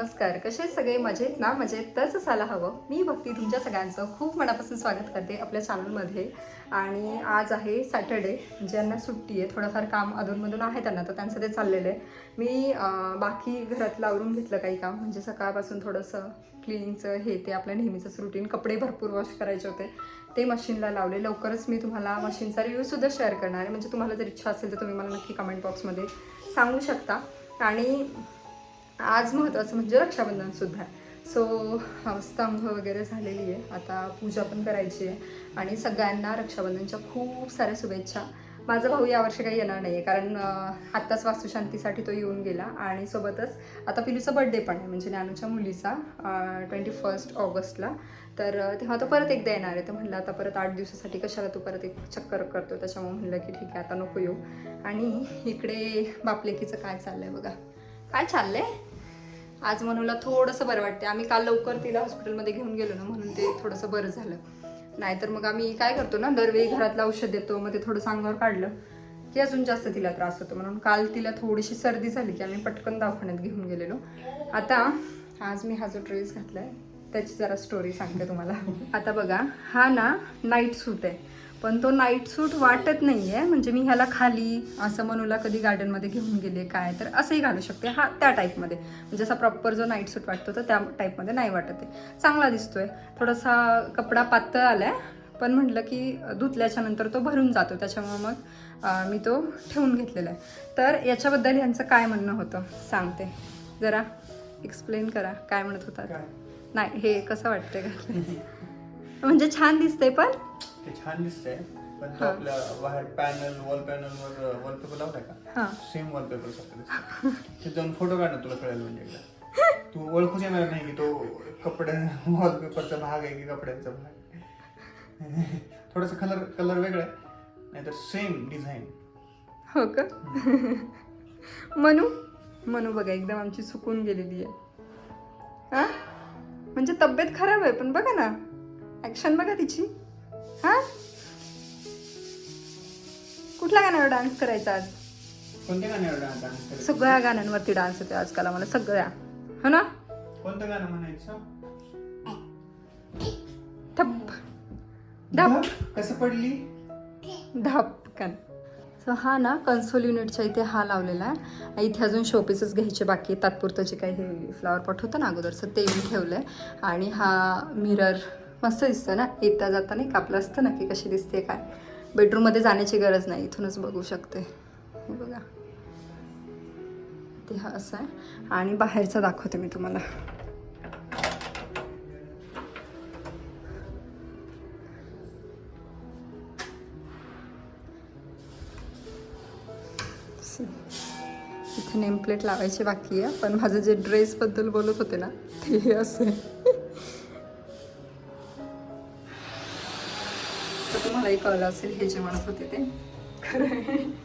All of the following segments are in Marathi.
नमस्कार. कसे सगळे? मजेत ना? मजेत. तच असायला हवं. मी भक्ती तुमच्या सगळ्यांचं खूप मनापासून स्वागत करते आपल्या चॅनलमध्ये. आणि आज आहे सॅटर्डे. ज्यांना सुट्टी आहे थोडंफार काम अधूनमधून आहे त्यांना तर त्यांचं ते चाललेलं आहे. मी बाकी घरातलं आवरून घेतलं काही काम. म्हणजे सकाळपासून थोडंसं क्लिनिंगचं हे ते आपलं नेहमीचंच रुटीन कपडे भरपूर वॉश करायचे होते. ते मशीनला लावले. लवकरच मी तुम्हाला मशीनचा रिव्ह्यूसुद्धा शेअर करणार आहे. म्हणजे तुम्हाला जर इच्छा असेल तर तुम्ही मला नक्की कमेंट बॉक्समध्ये सांगू शकता. आणि आज महत्त्वाचं म्हणजे रक्षाबंधनसुद्धा आहे सो स्तंभ वगैरे झालेली आहे. आता पूजा पण करायची आहे. आणि सगळ्यांना रक्षाबंधनच्या खूप साऱ्या शुभेच्छा. माझा भाऊ यावर्षी काही येणार नाही आहे कारण आत्ताच वास्तुशांतीसाठी तो येऊन गेला. आणि सोबतच आता पिलूचा बड्डे पण आहे. म्हणजे ज्ञानूच्या मुलीचा ट्वेंटी फर्स्ट ऑगस्टला. तर तेव्हा तो परत एकदा येणार आहे. तर म्हणलं आता परत आठ दिवसासाठी कशाला तू परत एक चक्कर करतो? त्याच्यामुळे म्हणलं की ठीक आहे आता नको येऊ. आणि इकडे बापलेकीचं काय चाललं आहे बघा. काय चाललं आहे आज मनूला थोडंसं बरं वाटते आम्ही काल लवकर तिला हॉस्पिटलमध्ये घेऊन गेलो ना म्हणून ते थोडंसं बरं झालं. नाहीतर मग आम्ही काय करतो ना दरवेळी घरातलं औषध देतो मग ते थोडं अंगावर काढलं की अजून जास्त तिला त्रास होतो. म्हणून काल तिला थोडीशी सर्दी झाली की आम्ही पटकन दवाखान्यात घेऊन गेलेलो. आता आज मी हा जो ड्रेस घातला आहे त्याची जरा स्टोरी सांगते तुम्हाला. आता बघा हा ना नाईट सूट आहे. पण तो नाईट सूट वाटत नाही आहे म्हणजे मी ह्याला खाली असं मनूला कधी गार्डनमध्ये घेऊन गेले काय तर असंही घालू शकते. हा त्या टाईपमध्ये म्हणजे असा प्रॉपर जो नाईट सूट वाटतो तर त्या टाईपमध्ये नाही वाटत आहे. चांगला दिसतोय. थोडासा कपडा पातळ आलाय पण म्हटलं की धुतल्याच्या नंतर तो भरून जातो. त्याच्यामुळं मग मी तो ठेवून घेतलेला आहे. तर याच्याबद्दल यांचं काय म्हणणं होतं सांगते. जरा एक्सप्लेन करा काय म्हणत होतात. नाही हे कसं वाटतंय का म्हणजे छान दिसतंय पण ते छान दिसतंय. पण तो हा. आपल्या बाहेर पॅनल वॉल पॅनल वर वॉलपेपर लावलाय का? हां. सेम वॉलपेपर सारखं दिसतं ते जाऊन फोटो काढ ना तुला कळेल म्हणजे एकदा. तू ओळखूच येणार नाही की तो कपडे वॉलपेपरचा भाग आहे की कपड्यांचा भाग आहे. थोडासा कलर कलर वेगळा आहे. नाहीतर सेम डिझाईन हो का? मनू? मनू बघा एकदम आमची सुकून गेलेली आहे. हा? म्हणजे तब्येत खराब आहे पण बघा ना. ऍक्शन बघा तिची. हा? कुठल्या गाण्यावर डान्स करायचा आज? कोणत्या गाण्यावर डान्स करायचं? सगळ्या गाण्यांवरती डान्स होते आजकाल आम्हाला सगळ्या. हो ना? कोणतं गाणं म्हणायचं? ठप धप. कसं पडली? धपकन सो हा ना कन्सोल युनिटच्या इथे हा लावलेला आहे. इथे अजून शोपीसच घ्यायचे बाकी. तात्पुरतं जे काही हे फ्लॉवर पॉट होतं ना अगोदरचं ते मी ठेवलं आहे आणि हा मिरर मस्त दिसतो ना? येता जाता नाही कापलं असतं ना की कशी दिसते काय? बेडरूममध्ये जाण्याची गरज नाही. इथूनच बघू शकते. हे बघा. ते हा असं आहे. आणि बाहेरचं दाखवते मी तुम्हाला. इथे नेमप्लेट लावायची बाकी आहे. पण माझं जे ड्रेसबद्दल बोलत होते ना ते असे तुम्हालाही कळलं असेल हे जे म्हणत होते ते. खरं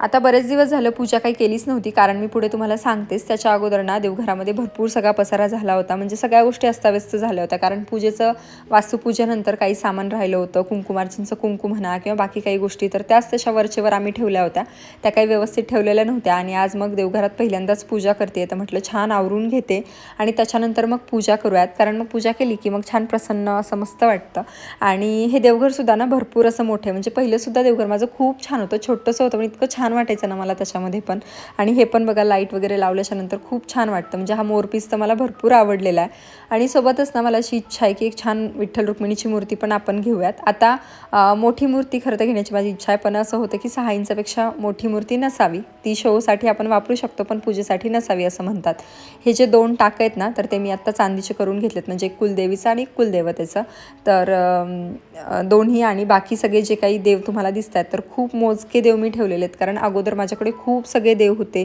आता बरेच दिवस झालं पूजा काही केलीच नव्हती कारण मी पुढे तुम्हाला सांगतेच त्याच्या अगोदर ना देवघरामध्ये भरपूर सगळा पसारा झाला होता. म्हणजे सगळ्या गोष्टी अस्ताव्यस्त झाल्या होत्या कारण पूजेचं वास्तुपूजेनंतर काही सामान राहिलं होतं कुंकुमार्चनचं कुंकू म्हणा किंवा बाकी काही गोष्टी तर त्याच तशा वरचेवर आम्ही ठेवल्या होत्या. त्या काही व्यवस्थित ठेवलेल्या नव्हत्या आणि आज मग देवघरात पहिल्यांदाच पूजा करते. तर म्हटलं छान आवरून घेते आणि त्याच्यानंतर मग पूजा करूयात. कारण मग पूजा केली की मग छान प्रसन्न असं मस्त वाटतं. आणि हे देवघरसुद्धा ना भरपूर असं मोठं आहे. म्हणजे पहिलंसुद्धा देवघर माझं खूप छान होतं छोटंसं होतं पण इतकं छान छान वाटायचं ना मला त्याच्यामध्ये पण. आणि हे पण बघा लाइट वगैरे लावल्याच्या नंतर खूप छान वाटतं. म्हणजे हा मोरपीस तर मला भरपूर आवडलेला आहे. आणि सोबतच ना मला अशी इच्छा आहे की एक छान विठ्ठल रुक्मिणीची मूर्ती पण आपण घेऊयात. आता मोठी मूर्ती खरं तर घेण्याची माझी इच्छा आहे पण असं होतं की सहा इंचापेक्षा मोठी मूर्ती नसावी. ती शोसाठी आपण वापरू शकतो पण पूजेसाठी नसावी असं म्हणतात. हे जे दोन टाक आहेत ना तर ते मी आत्ता चांदीचे करून घेतलेत. म्हणजे कुलदेवीचं आणि कुलदेवतेचं. तर दोन्ही आणि बाकी सगळे जे काही देव तुम्हाला दिसत आहेत तर खूप मोजके देव मी ठेवलेले आहेत. कारण अगोदर माझ्याकडे खूप सगळे देव होते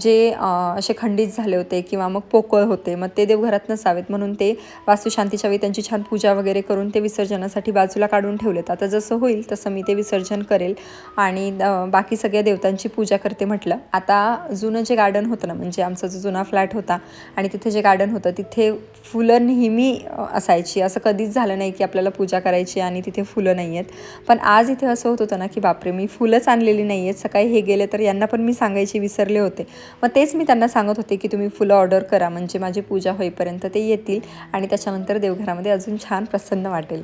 जे असे खंडित झाले होते किंवा मग पोकळ होते मग ते देव घरात नसावेत म्हणून म्हणून ते वास्तुशांतीच्या वेळी त्यांची छान पूजा वगैरे करून ते विसर्जनासाठी बाजूला काढून ठेवलेत. आता जसं होईल तसं मी ते विसर्जन करेल. आणि बाकी सगळ्या देवतांची पूजा करते म्हटलं. आता जुनं जे गार्डन होतं ना म्हणजे आमचा जो जुना फ्लॅट होता आणि तिथे जे गार्डन होतं तिथे फुलं नेहमी असायची. असं कधीच झालं नाही की आपल्याला पूजा करायची आणि तिथे फुलं नाही आहेत. पण आज इथे असं होत होतं ना की बापरे मी फुलंच आणलेली नाही आहेत. सकाळी हे गेले तर यांना पण मी सांगायचे विसरले होते. मग तेच मी त्यांना सांगत होते की तुम्ही फुलं ऑर्डर करा. म्हणजे माझी पूजा होईपर्यंत ते येतील. आणि त्याच्यानंतर देवघरामध्ये अजून छान प्रसन्न वाटेल.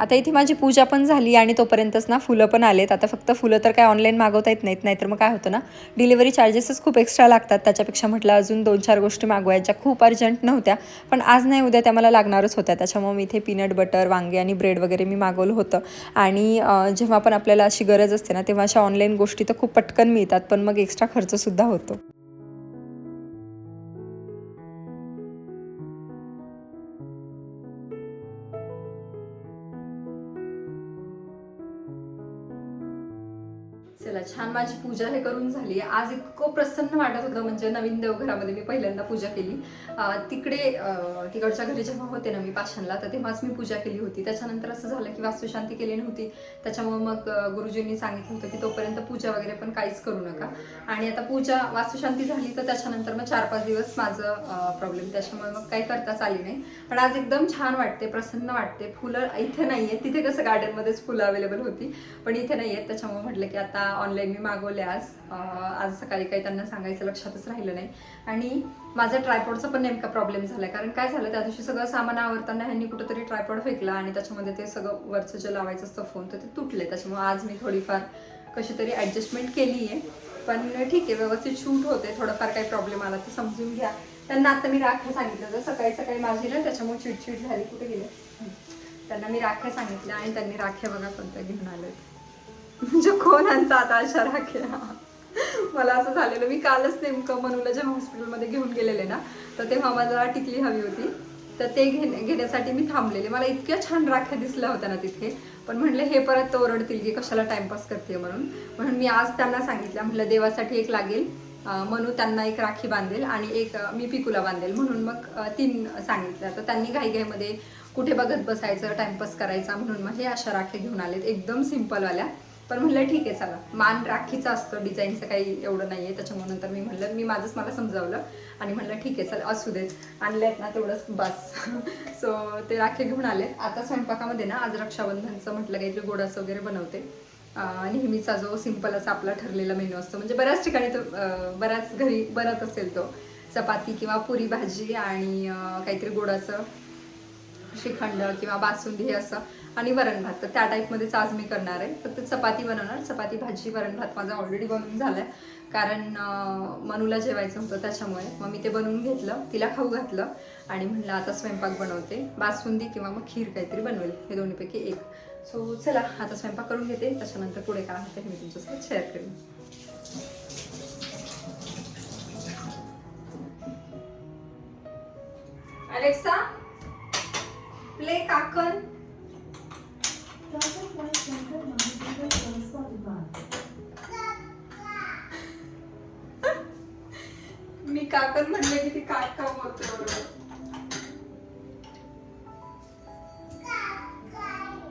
आता इथे माझी पूजा पण झाली आणि तोपर्यंतच ना फुलं पण आलेत. आता फक्त फुलं तर काय ऑनलाईन मागवता येत नाहीत नाहीतर मग काय होतं ना? डिलिव्हरी चार्जेसच खूप एक्स्ट्रा लागतात. त्याच्यापेक्षा म्हटलं अजून दोन चार गोष्टी मागवायच्या. खूप अर्जंट नव्हत्या पण आज नाही उद्या त्या मला लागणारच होत्या. त्याच्यामुळे मी इथे पीनट बटर वांगे आणि ब्रेड वगैरे मी मागवलं होतं. आणि जेव्हा पण आपल्याला अशी गरज असते ना तेव्हा अशा ऑनलाईन गोष्टी तर खूप पटकन मिळतात पण मग एक्स्ट्रा खर्चसुद्धा होतो. छान माझी पूजा हे करून झाली. आज इतकं प्रसन्न वाटत होतं म्हणजे नवीन देवघरामध्ये मी पहिल्यांदा पूजा केली. तिकडे तिकडच्या घरी जेव्हा होते ना मी पाषाणला तर तेव्हाच मी पूजा केली होती. त्याच्यानंतर असं झालं की वास्तुशांती केली नव्हती. त्याच्यामुळे मग गुरुजींनी सांगितलं होतं की तोपर्यंत पूजा वगैरे पण काहीच करू नका. आणि आता पूजा वास्तुशांती झाली तर त्याच्यानंतर मग चार पाच दिवस माझं प्रॉब्लेम त्याच्यामुळे मग काही करताच आली नाही. पण आज एकदम छान वाटते प्रसन्न वाटते. फुलं इथे नाही आहेत तिथे कसं गार्डनमध्येच फुलं अवेलेबल होती पण इथे नाही आहेत त्याच्यामुळे म्हटलं की आता ऑनलाईन मी मागवल्या आज. आज सकाळी काही त्यांना सांगायचं लक्षातच राहिलं नाही. आणि माझा ट्रायपॉडचा पण नेमका प्रॉब्लेम झाला कारण काय झालं त्या दिवशी सगळं सामान आवरताना ह्यांनी कुठंतरी ट्रायपॉड फेकला आणि त्याच्यामध्ये ते सगळं वरचं जे लावायचं असतं फोन तर ते तुटले. त्याच्यामुळे आज मी थोडीफार कशी तरी ॲडजस्टमेंट केली आहे पण ठीक आहे व्यवस्थित शूट होते थोडंफार काही प्रॉब्लेम आला तर समजून घ्या. त्यांना आता मी राख्या सांगितलं जर सकाळी सकाळी माझी ना त्याच्यामुळे चिडचिड झाली कुठे गेले. त्यांना मी राख्या सांगितल्या आणि त्यांनी राख्या बघा कोणत्या घेऊन आलं म्हणजे कोण आणता आता अशा राख्या मला असं झालेलं मी कालच नेमकं मनूला जेव्हा हॉस्पिटलमध्ये घेऊन गेलेले ना तर तेव्हा मला टिकली हवी होती. तर ते घेण्या घेण्यासाठी मी थांबलेले. मला इतक्या छान राख्या दिसल्या होत्या ना तिथे. पण म्हणले हे परत तो ओरडतील की कशाला टाइमपास करते म्हणून. म्हणून मी आज त्यांना सांगितलं. म्हटलं देवासाठी एक लागेल. मनू त्यांना एक राखी बांधेल आणि एक मी पिकूला बांधेल. म्हणून मग तीन सांगितलं तर त्यांनी घाईघाईमध्ये कुठे बघत बसायचं टाइमपास करायचा म्हणून मग हे अशा राख्या घेऊन आलेत. एकदम सिम्पलवाल्या. पण म्हणलं ठीक आहे चला. मान राखीचा असतं. डिझाईनचं काही एवढं नाही आहे त्याच्यामुळे नंतर मी म्हणलं मी माझंच मला समजावलं आणि म्हणलं ठीक आहे चल असू देत. आणलेत ना तेवढंच बस. सो ते राखी घेऊन आले. आता स्वयंपाकामध्ये ना आज रक्षाबंधनचं म्हटलं काहीतरी गोडाचं वगैरे बनवते. नेहमीचा जो सिंपल असा आपला ठरलेला मेनू असतो. म्हणजे बऱ्याच ठिकाणी तो बऱ्याच घरी बनत असेल तो. चपाती किंवा पुरी भाजी आणि काहीतरी गोडाचं श्रीखंड किंवा बासुंदी हे असं. आणि वरण भात. तर त्या टाईपमध्येच आज मी करणार आहे. फक्त चपाती बनवणार. चपाती भाजी वरण भात माझा ऑलरेडी बनवून आहे कारण मनूला जेवायचं होतं त्याच्यामुळे. मग मी ते बनवून घेतलं. तिला खाऊ घातलं. आणि म्हणलं आता स्वयंपाक बनवते. बासुंदी किंवा मग खीर काहीतरी बनवेल. हे दोन्हीपैकी एक. सो चला आता स्वयंपाक करून घेते. त्याच्यानंतर पुढे काय होतं हे मी तुमच्यासोबत शेअर करेन. अलेक्सा प्ले काकन मी काकन म्हणले की ती काका बोलते बरोबर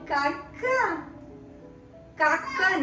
काका? काकन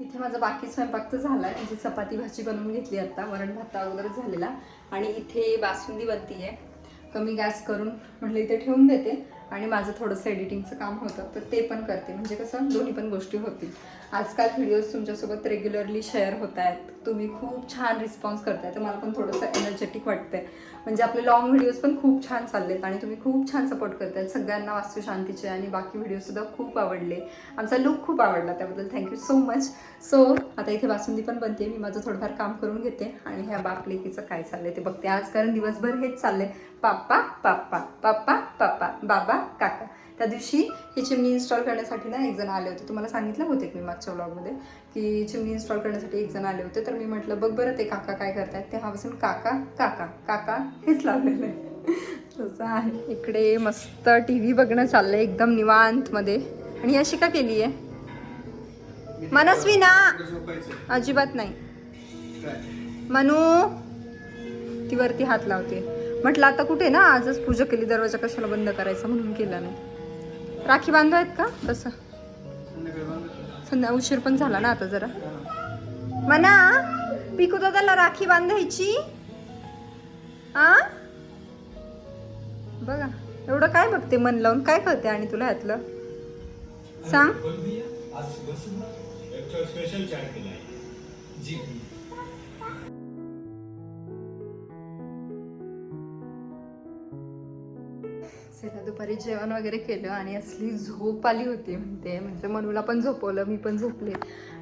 इथे माझा बाकी स्वयंपाक तर झालाय. म्हणजे चपाती भाजी बनवून घेतली आता. वरण भात अगोदरच झालेला. आणि इथे बासुंदी बनती आहे कमी गॅस करून म्हटलं इथे ठेवून देते. आणि माझं थोडंसं एडिटिंगचं काम होतं तर ते पण करते. म्हणजे कसं दोन्ही पण गोष्टी होतील. आजकाल व्हिडिओज तुमच्यासोबत रेग्युलरली शेअर होत आहेत. तुम्ही खूप छान रिस्पॉन्स करताय. तर मला पण थोडंसं एनर्जेटिक वाटतंय. म्हणजे आपले लॉंग व्हिडिओज पण खूप छान चाललेत आणि तुम्ही खूप छान सपोर्ट करतायत सगळ्यांना वास्तुशांतीचे आणि बाकी व्हिडिओसुद्धा खूप आवडले. आमचा लुक खूप आवडला त्याबद्दल थँक्यू सो मच सो आता इथे बासुंदी पण बनते मी माझं थोडंफार काम करून घेते आणि ह्या बापलेकीचं काय चाललंय ते बघते. आज कारण दिवसभर हेच चाललंय. पाप्पा पाप्पा पाप्पा पाप्पा बाबा काका. त्या दिवशी ही चिमणी इन्स्टॉल करण्यासाठी ना एक जण आले होते. तुम्हाला सांगितलं होते मी मागच्या व्लॉगमध्ये की चिमणी इन्स्टॉल करण्यासाठी एक जण आले होते. तर मी म्हटलं बघ बरं ते काका काय करतायत. तेव्हापासून काका काका काका हेच लावलेलं आहे. तसं आहे. इकडे मस्त टी व्ही बघणं चाललंय एकदम निवांतमध्ये. आणि अशी का केली आहे? मनस्वी ना अजिबात नाही. मनू ती वरती हात लावते. म्हटलं आता कुठे ना? आजच पूजा केली दरवाजा कशाला बंद करायचा? म्हणून केला नाही. राखी बांधवायत का? तसं. संध्या उशीर पण झाला ना आता जरा. म्हणा पिकू दादाला राखी बांधायची? आ? बघा एवढं काय बघते मन लावून? काय करते आणि तुला ह्यातलं सांग. चला दुपारी जेवण वगैरे केलं आणि असली झोप आली होती म्हणते. म्हणजे मनूला पण झोपवलं मी पण झोपले.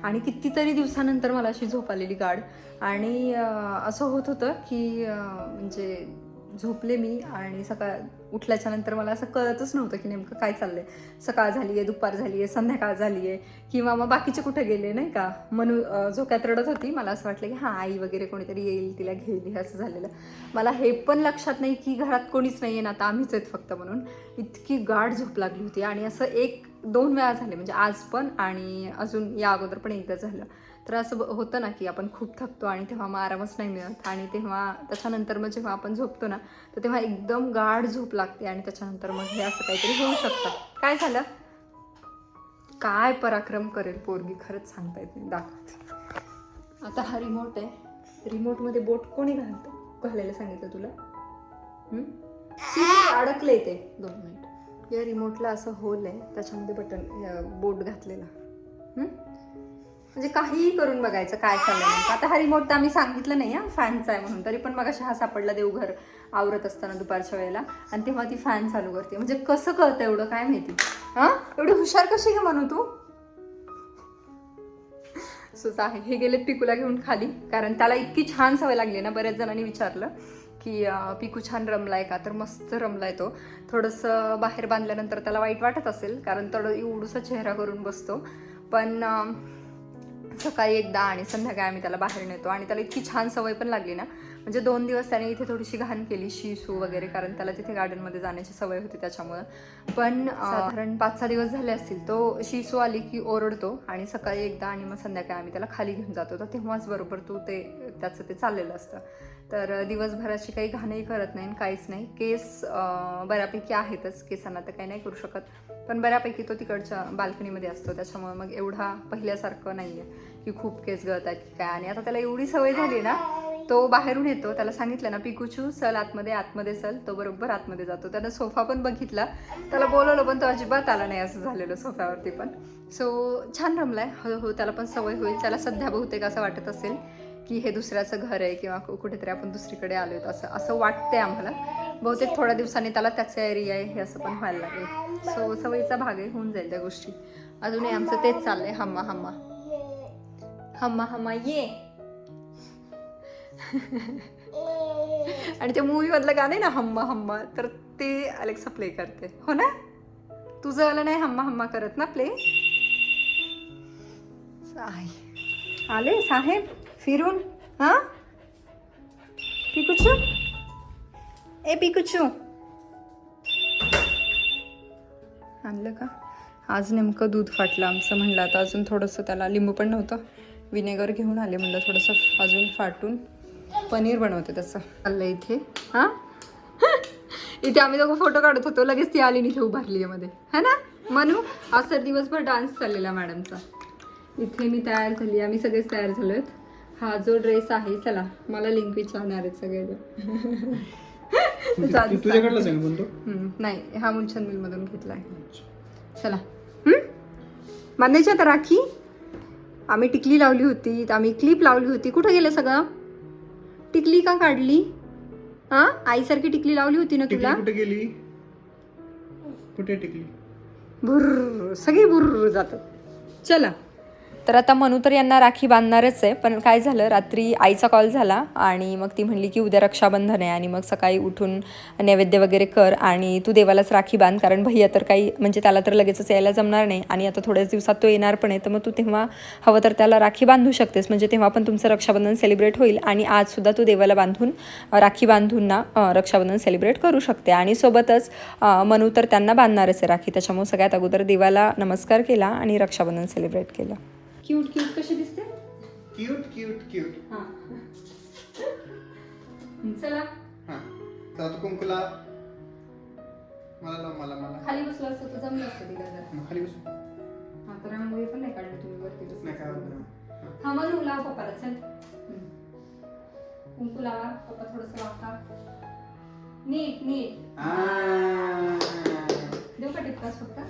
आणि कितीतरी दिवसानंतर मला अशी झोप आलेली गाड आणि असं होत होतं की म्हणजे झोपले मी आणि सकाळ उठल्याच्या नंतर मला असं कळतच नव्हतं की नेमकं काय चाललंय. सकाळ झाली आहे दुपार झाली आहे संध्याकाळ झाली आहे किंवा मग बाकीचे कुठे गेले नाही का? मनू झोक्यात रडत होती. मला असं वाटलं की हां आई वगैरे कोणीतरी येईल तिला घेईल हे असं झालेलं. मला हे पण लक्षात नाही की घरात कोणीच नाही आहे ना आता आम्हीच आहेत फक्त म्हणून. इतकी गाढ झोप लागली होती आणि असं एक दोन वेळा झाले. म्हणजे आज पण आणि अजून या अगोदर पण एकदा झालं. तर असं ब- होतं ना की आपण खूप थकतो आणि तेव्हा मग आरामच नाही मिळत. आणि तेव्हा त्याच्यानंतर मग जेव्हा आपण झोपतो ना तर तेव्हा एकदम गाढ झोप लागते आणि त्याच्यानंतर मग हे असं काहीतरी होऊ शकतं. काय झालं? काय पराक्रम करेल पोरगी? खरंच सांगता येत नाही. दाखवत आता हा रिमोट आहे. रिमोटमध्ये बोट कोणी घालतं? घालायला सांगितलं तुला? अडकले ते दोन मिनिट. या रिमोटला असं होल आहे त्याच्यामध्ये बटन बोट घातलेला. हम्म? म्हणजे काहीही करून बघायचं काय चाललंय नेमकं. आता हा रिमोट तर आम्ही सांगितलं नाही हा फॅनचा आहे म्हणून. तरी पण मग हा सापडला देवघर आवरत असताना दुपारच्या वेळेला. आणि तेव्हा ती फॅन चालू करते. म्हणजे कसं कळतं एवढं काय माहिती? हां? एवढी हुशार कशी घे म्हणू तू? सुच आहे. हे गेले पिकूला घेऊन खाली. कारण त्याला इतकी छान सवय लागली ना बऱ्याच जणांनी विचारलं की पिकू छान रमलाय का? तर मस्त रमलाय तो. थोडंसं बाहेर बांधल्यानंतर त्याला वाईट वाटत असेल कारण थोडं एवढूसा चेहरा करून बसतो. पण सकाळी एकदा आणि संध्याकाळी आम्ही त्याला बाहेर नेतो. आणि त्याला इतकी छान सवय पण लागली ना. म्हणजे दोन दिवस त्याने इथे थोडीशी घाण केली शिसू वगैरे कारण त्याला तिथे गार्डनमध्ये जाण्याची सवय होती त्याच्यामुळं. पण कारण साधारण पाच सहा दिवस झाले असतील तो शिसू आली की ओरडतो आणि सकाळी एकदा आणि मग संध्याकाळी आम्ही त्याला खाली घेऊन जातो. तर तेव्हाच बरोबर तू ते त्याचं ते चाललेलं असतं. तर दिवसभराची काही घाणही करत नाही आणि काहीच नाही. केस बऱ्यापैकी आहेतच. केसांना तर काही नाही करू शकत. पण बऱ्यापैकी तो तिकडच्या बाल्कनीमध्ये असतो. त्याच्यामुळे मग एवढा पहिल्यासारखं नाही आहे की खूप केस गळत आहेत की काय. आणि आता त्याला एवढी सवय झाली ना तो बाहेरून येतो. त्याला सांगितलं ना पिकूचू चल आतमध्ये आतमध्ये चल. तो बरोबर आतमध्ये जातो. त्यानं सोफा पण बघितला. त्याला बोलवलं पण तो अजिबात आला नाही असं झालेलं सोफ्यावरती पण. सो छान रमलाय. हळूहळू त्याला पण सवय होईल. त्याला सध्या बहुतेक असं वाटत असेल. की हे दुसऱ्याचं घर आहे किंवा कुठेतरी आपण दुसरीकडे आलो असं असं वाटतंय आम्हाला. बहुतेक थोड्या दिवसांनी त्याला त्याचा एरिया आहे हे असं पण व्हायला लागेल सो सवयीचा भाग आहे होऊन जाईल त्या गोष्टी. अजूनही आमचं तेच चाललंय. हम्मा हम्मा. हम्मा हम्मा ये. आणि त्या मूवी मधलं गाणं आहे ना हम्मा हम्मा तर ते अलेक्सा प्ले करते. हो ना? तुझं आलं नाही हम्मा हम्मा करत ना प्ले आले साहेब? फिरून हां? पिकुचू? ए पिकुचू. आणलं का? आज नेमकं दूध फाटलं आमचं म्हणलं आता अजून थोडंसं त्याला लिंबू पण नव्हतं. विनेगर घेऊन आले म्हणलं थोडंसं अजून फाटून. पनीर बनवते तसं. चाललं इथे. हां? इथे आम्ही दोघं फोटो काढत होतो. लगेच ती आली इथे उभारली आहे मध्ये. है ना? मनू आज दिवसभर डान्स चाललेला मॅडमचा इथे मी तयार झाली आम्ही सगळेच तयार झालो आहेत हा जो ड्रेस आहे चला मला लिंक विचारणार आहेत सगळे तू तुझ्याकडलाच आहे नाही हा मुलचंद मिलमधून घेतला आहे. चला? बांधायची आता राखी. आम्ही टिकली लावली होती आम्ही क्लिप लावली होती. कुठं गेलं सगळं? टिकली का काढली? हा? आईसारखी टिकली लावली होती ना तुला? कुठे गेली? कुठे टिकली? भुर्र सगळी भुर्र जातात चला. तर आता मनू तर यांना राखी बांधणारच आहे पण काय झालं? रात्री आईचा कॉल झाला आणि मग ती म्हणली की उद्या रक्षाबंधन आहे आणि मग सकाळी उठून नैवेद्य वगैरे कर आणि तू देवालाच राखी बांध कारण भैया तर काही म्हणजे त्याला तर लगेचच यायला जमणार नाही आणि आता थोड्याच दिवसात तो येणार पण आहे. तर मग तू तेव्हा हवं तर त्याला राखी बांधू शकतेस म्हणजे तेव्हा पण तुमचं रक्षाबंधन सेलिब्रेट होईल आणि आजसुद्धा तू देवाला बांधून राखी बांधून ना रक्षाबंधन सेलिब्रेट करू शकते. आणि सोबतच मनू तर त्यांना बांधणारच आहे राखी त्याच्यामुळे सगळ्यात अगोदर देवाला नमस्कार केला आणि रक्षाबंधन सेलिब्रेट केलं. क्यूट क्यूट कशी दिसते? Cute cute cute. हां. चला. हा. चला तू कुंकुला मला लाव मला मला. खाली बसलं असतं तर जमलं असतं तिला जर. मग खाली बसू. हा तर रांगोळी पण नाही काढली तुम्ही वरती नाही काय होत नाही. हा. मग लाव पप्पाला चल. हम्म. तू लावा पप्पा थोडस वाका नीट नीट. आ. देऊ का टिपकास फक्त?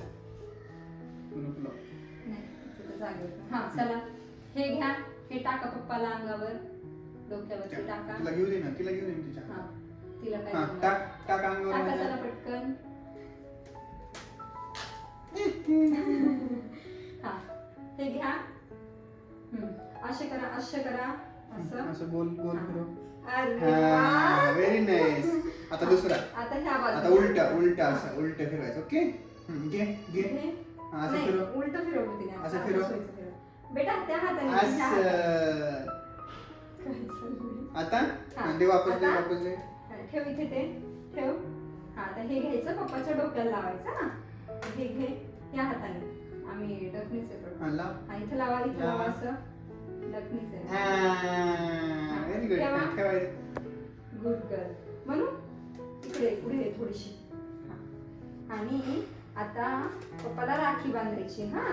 पुन्हा पुन्हा. जागेवर हा चला. हे घ्या. हे टाका पप्पाला अंगावर. डोक्यावरती टाका. तिला घेऊ दे ना. तिला घेऊ दे ना तिच्या. हा तिला काय हा? टाक टाक अंगावर टाका माझ्या. चला पटकन. हा हे घ्या. हम्म. असे करा असे करा. असं. असं गोल गोल हा. फिरव अरे वा. व्हेरी नाईस आता दुसरा. आता ह्या आता बाजूला उलटा उलटा असं उलट फिरवायचं ओके घे घे. हे? असं नाही, फिरव उलट फिरवलं तिने असं फिरव. फिरव. बेटा त्या हाताने. असं? आता हा. दे वापस दे आता? वापस दे हा, ठेव इथे ते ठेव हा आता हे घ्यायचं पप्पाच्या डोक्याला लावायचं हा हे घे या हाताने आम्ही डकणीच हा लाव हा इथे लावा इथे लावा. असं डकणीच आहे व्हेरी गुड ठेवा. ठेवायचं गुड गर्ल म्हणून इकडे पुढे ये थोडीशी हा. आणि आता पप्पाला राखी बांधायची हा?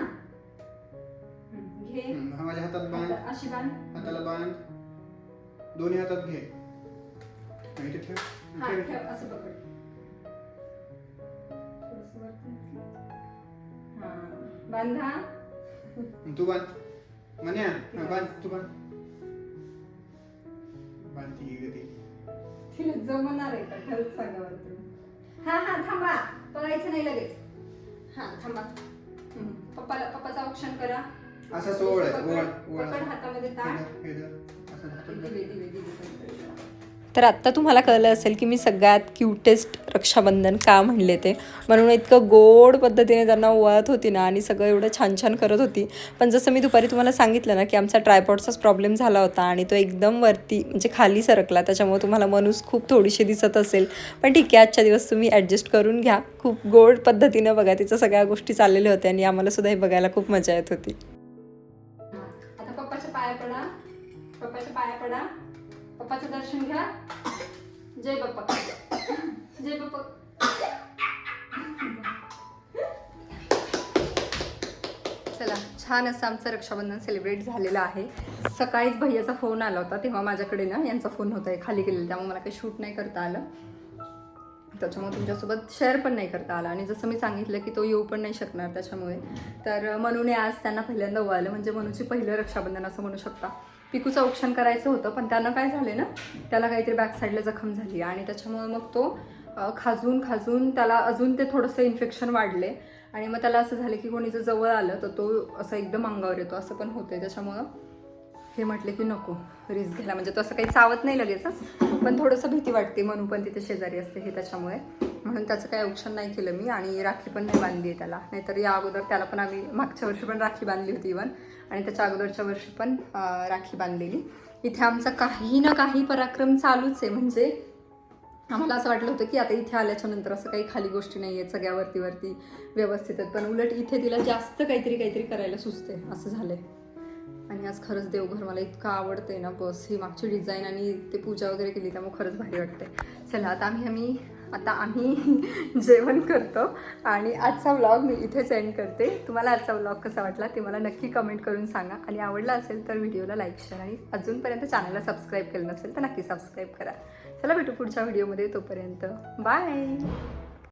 घे. हा माझ्या हातात बांध. आता अशी बांध. हाताला बांध. दोन्ही हातात घे. हा, इथे ठेव. हा ठेव ठेव. असं पकड. थोडंसं वरती. हा बांधा. तू बांध. मन्या हा, बांध तू बांध. बांध ती गती तिला जमणार आहे का? खरंच सांगा बरं तुम्ही. हा हा थांबा. पळायचं नाही लगेच. हा थांबा हम्म. पप्पाला पप्पाचं औक्षण करा असं आहे पकड ओळ हातामध्ये ताट. असं दिवे पण करा. तर आत्ता तुम्हाला कळलं असेल की मी सगळ्यात क्यूटेस्ट रक्षाबंधन का म्हणले ते. म्हणून इतकं गोड पद्धतीने त्यांना वळत होती ना आणि सगळं एवढं छान छान करत होती. पण जसं मी दुपारी तुम्हाला सांगितलं ना की आमचा ट्रायपॉडचाच प्रॉब्लेम झाला होता आणि तो एकदम वरती म्हणजे खाली सरकला. त्याच्यामुळे तुम्हाला मनूस खूप थोडीशी दिसत असेल. पण ठीक आहे आजच्या दिवस तुम्ही ॲडजस्ट करून घ्या. खूप गोड पद्धतीनं बघा तिचं सगळ्या गोष्टी चाललेल्या होत्या आणि आम्हाला सुद्धा हे बघायला खूप मजा येत होती. बाप्पाचं दर्शन घ्या. जय बाप्पा. जय बाप्पा. चला छान असं आमचं रक्षाबंधन सेलिब्रेट झालेलं आहे. सकाळीच भैयाचा फोन आला होता तेव्हा माझ्याकडे ना यांचा फोन होता खाली गेलेला त्यामुळे मला काही शूट नाही करता आलं. त्याच्यामुळे तुमच्यासोबत शेअर पण नाही करता आला. आणि जसं मी सांगितलं की तो येऊ पण नाही शकणार त्याच्यामुळे. तर मनूने आज त्यांना पहिल्यांदा ओवाळलं म्हणजे मनूची पहिलं रक्षाबंधन असं म्हणू शकता. पिकूचं औक्षण करायचं होतं पण त्यानं काय झाले ना त्याला काहीतरी बॅक साईडला जखम झाली आणि त्याच्यामुळे मग तो खाजून खाजून त्याला अजून ते थोडंसं इन्फेक्शन वाढले आणि मग त्याला असं झालं की कोणी जर जवळ आलं तर तो असं एकदम अंगावर येतो असं पण होते त्याच्यामुळं हे म्हटले की नको रिस्क घ्यायला. म्हणजे तो असं काही चावत नाही लगेचच पण थोडंसं भीती वाटते. म्हणून पण तिथे शेजारी असते हे त्याच्यामुळे. म्हणून त्याचं काही औक्षण नाही केलं मी आणि राखी पण नाही बांधली आहे त्याला. नाहीतर या अगोदर त्याला पण आम्ही मागच्या वर्षी पण राखी बांधली होती इवन आणि त्याच्या अगोदरच्या वर्षी पण राखी बांधलेली. इथे आमचा काही ना काही पराक्रम चालूच आहे. म्हणजे आम्हाला असं वाटलं होतं की आता इथे आल्याच्यानंतर असं काही खाली गोष्टी नाही आहेत सगळ्या वरती वरती व्यवस्थित आहेत. पण उलट इथे तिला जास्त काहीतरी काहीतरी करायला सुचते असं झालंय. आणि आज खरंच देवघर मला इतकं आवडते ना बस. ही मागची डिझाईन आणि ते पूजा वगैरे केली त्यामुळे खरंच भारी वाटते चला आता आम्ही आम्ही आता आम्ही जेवण करतो. आणि आजचा व्लॉग मी इथेच एंड करते. तुम्हाला आजचा व्लॉग कसा वाटला ते मला नक्की कमेंट करून सांगा. आणि आवडला असेल तर व्हिडिओला लाईक शेअर आणि अजूनपर्यंत चॅनलला सबस्क्राईब केलं नसेल तर नक्की सबस्क्राईब करा. चला भेटू पुढच्या व्हिडिओमध्ये तोपर्यंत बाय